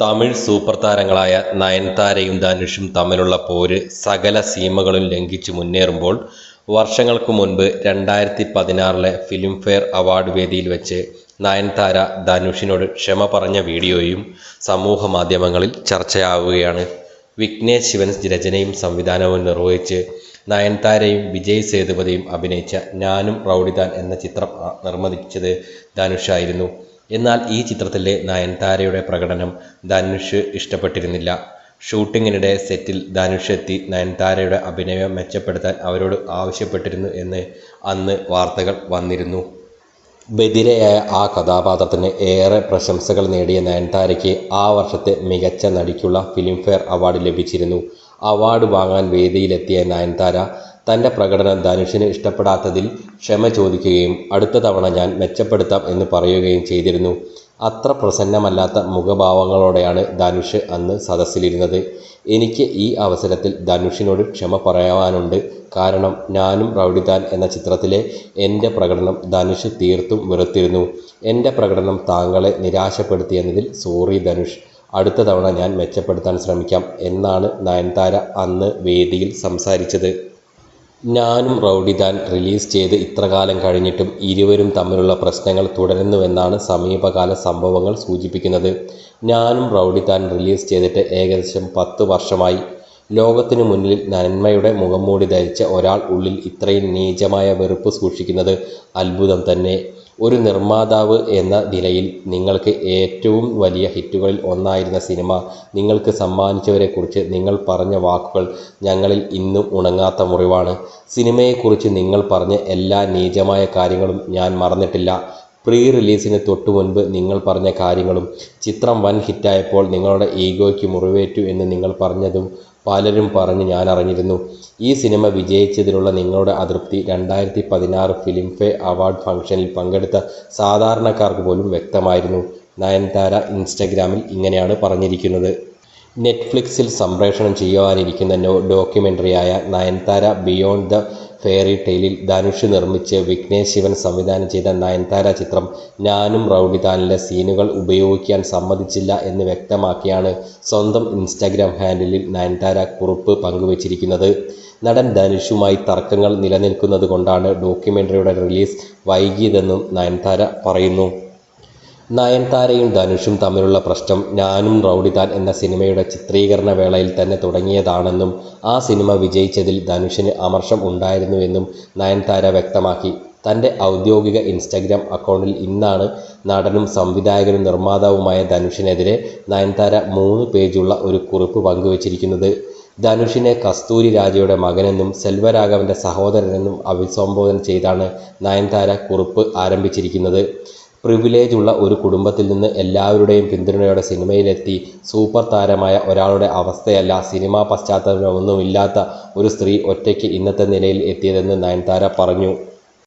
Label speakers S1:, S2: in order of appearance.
S1: Tamil super താരങ്ങളായ നയൻതാരയും ധനുഷും തമ്മിലുള്ള പോര് സകല സീമകളും ലംഘിച്ചു മുന്നേറുമ്പോൾ വർഷങ്ങൾക്ക് മുൻപ് രണ്ടായിരത്തി പതിനാറിലെ ഫിലിംഫെയർ അവാർഡ് വേദിയിൽ വെച്ച് നയൻതാര ധനുഷിനോട് ക്ഷമ പറഞ്ഞ വീഡിയോയും സമൂഹ മാധ്യമങ്ങളിൽ ചർച്ചയാവുകയാണ്. വിഘ്നേഷ് ശിവൻ രചനയും സംവിധാനവും നിർവഹിച്ച് നയൻതാരയും വിജയ് സേതുപതിയും അഭിനയിച്ച ഞാനും റൗഡിദാൻ എന്ന ചിത്രം നിർമ്മിച്ചത് ധനുഷായിരുന്നു. എന്നാൽ ഈ ചിത്രത്തിലെ നയൻതാരയുടെ പ്രകടനം ധനുഷ് ഇഷ്ടപ്പെട്ടിരുന്നില്ല. ഷൂട്ടിങ്ങിനിടെ സെറ്റിൽ ധനുഷ് എത്തി. നയൻതാരയുടെ അഭിനയം മെച്ചപ്പെടുത്താൻ അവരോട് ആവശ്യപ്പെട്ടിരുന്നു എന്ന് അന്ന് വാർത്തകൾ വന്നിരുന്നു. ബെതിരയായ ആ കഥാപാത്രത്തിന് ഏറെ പ്രശംസകൾ നേടിയ നയൻതാരയ്ക്ക് ആ വർഷത്തെ മികച്ച നടിക്കുള്ള ഫിലിംഫെയർ അവാർഡ് ലഭിച്ചിരുന്നു. അവാർഡ് വാങ്ങാൻ വേദിയിലെത്തിയ നയൻതാര തന്റെ പ്രകടനം ധനുഷിന് ഇഷ്ടപ്പെടാത്തതിൽ ക്ഷമ ചോദിക്കുകയും അടുത്ത തവണ ഞാൻ മെച്ചപ്പെടുത്താം എന്ന് പറയുകയും ചെയ്തിരുന്നു. അത്ര പ്രസന്നമല്ലാത്ത മുഖഭാവങ്ങളോടെയാണ് ധനുഷ് അന്ന് സദസ്സിലിരുന്നത്. എനിക്ക് ഈ അവസരത്തിൽ ധനുഷിനോട് ക്ഷമ പറയാനുണ്ട്. കാരണം ഞാനും റൗഡിതാൻ എന്ന ചിത്രത്തിലെ എന്റെ പ്രകടനം ധനുഷ് തീർത്തും വെറുത്തിരുന്നു. എന്റെ പ്രകടനം താങ്കളെ നിരാശപ്പെടുത്തിയെന്നതിൽ സോറി ധനുഷ്. അടുത്ത തവണ ഞാൻ മെച്ചപ്പെടുത്താൻ ശ്രമിക്കാം എന്നാണ് നയൻതാര അന്ന് വേദിയിൽ സംസാരിച്ചത്. ഞാനും റൗഡിദാൻ റിലീസ് ചെയ്ത് ഇത്രകാലം കഴിഞ്ഞിട്ടും ഇരുവരും തമ്മിലുള്ള പ്രശ്നങ്ങൾ തുടരുന്നുവെന്നാണ് സമീപകാല സംഭവങ്ങൾ സൂചിപ്പിക്കുന്നത്. ഞാനും റൗഡിദാൻ റിലീസ് ചെയ്തിട്ട് ഏകദേശം പത്ത് വർഷമായി. ലോകത്തിനു മുന്നിൽ നന്മയുടെ മുഖംമൂടി ധരിച്ച ഒരാൾ ഉള്ളിൽ ഇത്രയും നീചമായ വെറുപ്പ് സൂക്ഷിക്കുന്നത് അത്ഭുതം തന്നെ. ഒരു നിർമ്മാതാവ് എന്ന നിലയിൽ നിങ്ങൾക്ക് ഏറ്റവും വലിയ ഹിറ്റുകളിൽ ഒന്നായിരുന്ന സിനിമ നിങ്ങൾക്ക് സമ്മാനിച്ചവരെക്കുറിച്ച് നിങ്ങൾ പറഞ്ഞ വാക്കുകൾ ഞങ്ങളിൽ ഇന്നും ഉണങ്ങാത്ത മുറിവാണ്. സിനിമയെക്കുറിച്ച് നിങ്ങൾ പറഞ്ഞ എല്ലാ നീചമായ കാര്യങ്ങളും ഞാൻ മറന്നിട്ടില്ല. പ്രീ റിലീസിന് തൊട്ടു മുൻപ് നിങ്ങൾ പറഞ്ഞ കാര്യങ്ങളും ചിത്രം വൻ ഹിറ്റായപ്പോൾ നിങ്ങളുടെ ഈഗോയ്ക്ക് മുറിവേറ്റു എന്ന് നിങ്ങൾ പറഞ്ഞതും പലരും പറഞ്ഞു ഞാൻ അറിഞ്ഞിരുന്നു ഈ സിനിമ വിജയിച്ചതിലുള്ള നിങ്ങളുടെ അതൃപ്തി രണ്ടായിരത്തി പതിനാറ് ഫിലിംഫെയർ അവാർഡ് ഫംഗ്ഷനിൽ പങ്കെടുത്ത സാധാരണക്കാർക്ക് പോലും വ്യക്തമായിരുന്നു. നയൻതാര ഇൻസ്റ്റഗ്രാമിൽ ഇങ്ങനെയാണ് പറഞ്ഞിരിക്കുന്നത്. നെറ്റ്ഫ്ലിക്സിൽ സംപ്രേഷണം ചെയ്യുവാനിരിക്കുന്ന ഡോക്യുമെന്ററിയായ നയൻതാര ബിയോണ്ട് ദ ഫെയറി ടെയിലിൽ ധനുഷ് നിർമ്മിച്ച് വിഘ്നേശ് ശിവൻ സംവിധാനം ചെയ്ത നയൻതാര ചിത്രം ഞാനും റൗഡിതാനിലെ സീനുകൾ ഉപയോഗിക്കാൻ സമ്മതിച്ചില്ല എന്ന് വ്യക്തമാക്കിയാണ് സ്വന്തം ഇൻസ്റ്റാഗ്രാം ഹാൻഡിലിൽ നയൻതാര കുറിപ്പ് പങ്കുവച്ചിരിക്കുന്നത്. നടൻ ധനുഷുമായി തർക്കങ്ങൾ നിലനിൽക്കുന്നത് കൊണ്ടാണ് ഡോക്യുമെന്ററിയുടെ റിലീസ് വൈകിയതെന്നും നയൻതാര പറയുന്നു. നയൻതാരയും ധനുഷും തമ്മിലുള്ള പ്രശ്നം ഞാനും റൗഡിതാൻ എന്ന സിനിമയുടെ ചിത്രീകരണ വേളയിൽ തന്നെ തുടങ്ങിയതാണെന്നും ആ സിനിമ വിജയിച്ചതിൽ ധനുഷിന് അമർഷം ഉണ്ടായിരുന്നുവെന്നും നയൻതാര വ്യക്തമാക്കി. തന്റെ ഔദ്യോഗിക ഇൻസ്റ്റഗ്രാം അക്കൗണ്ടിൽ ഇന്നാണ് നടനും സംവിധായകനും നിർമ്മാതാവുമായ ധനുഷിനെതിരെ നയൻതാര മൂന്ന് പേജുള്ള ഒരു കുറിപ്പ് പങ്കുവച്ചിരിക്കുന്നത്. ധനുഷിനെ കസ്തൂരി രാജയുടെ മകനെന്നും സെൽവരാഘവന്റെ സഹോദരനെന്നും അഭിസംബോധന ചെയ്താണ് നയൻതാര കുറിപ്പ് ആരംഭിച്ചിരിക്കുന്നത്. പ്രിവിലേജ് ഉള്ള ഒരു കുടുംബത്തിൽ നിന്ന് എല്ലാവരുടെയും പിന്തുണയോടെ സിനിമയിലെത്തി സൂപ്പർ താരമായ ഒരാളുടെ അവസ്ഥയല്ല സിനിമാ പശ്ചാത്തലമൊന്നുമില്ലാത്ത ഒരു സ്ത്രീ ഒറ്റയ്ക്ക് ഇന്നത്തെ നിലയിൽ എത്തിയതെന്ന് നയൻതാര പറഞ്ഞു.